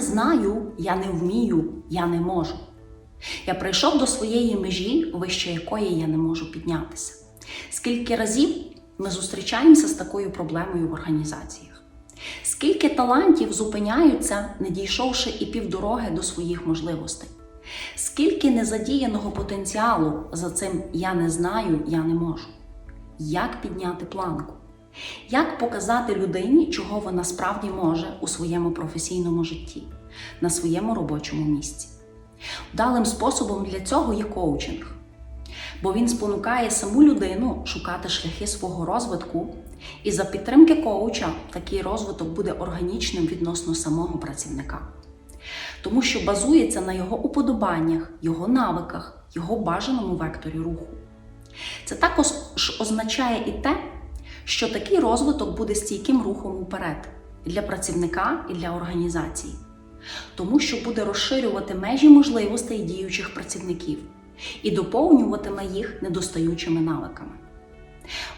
знаю, я не вмію, я не можу. Я прийшов до своєї межі, вище якої я не можу піднятися. Скільки разів ми зустрічаємося з такою проблемою в організаціях? Скільки талантів зупиняються, не дійшовши і півдороги до своїх можливостей? Скільки незадіяного потенціалу за цим я не знаю, я не можу? Як підняти планку? Як показати людині, чого вона справді може у своєму професійному житті, на своєму робочому місці? Вдалим способом для цього є коучинг, бо він спонукає саму людину шукати шляхи свого розвитку, і за підтримки коуча такий розвиток буде органічним відносно самого працівника, тому що базується на його уподобаннях, його навиках, його бажаному векторі руху. Це також означає і те, що такий розвиток буде стійким рухом уперед для працівника і для організації, тому що буде розширювати межі можливостей діючих працівників і доповнюватиме їх недостаючими навиками.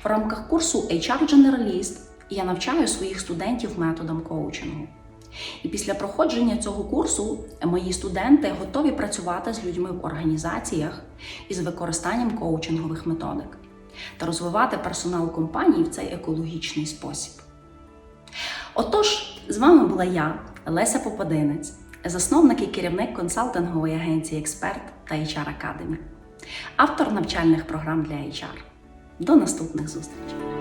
В рамках курсу HR Generalist я навчаю своїх студентів методам коучингу. І після проходження цього курсу мої студенти готові працювати з людьми в організаціях із використанням коучингових методик та розвивати персонал компанії в цей екологічний спосіб. Отож, з вами була я, Леся Попадинець, засновник і керівник консалтингової агенції Експерт та HR Academy, автор навчальних програм для HR. До наступних зустрічей!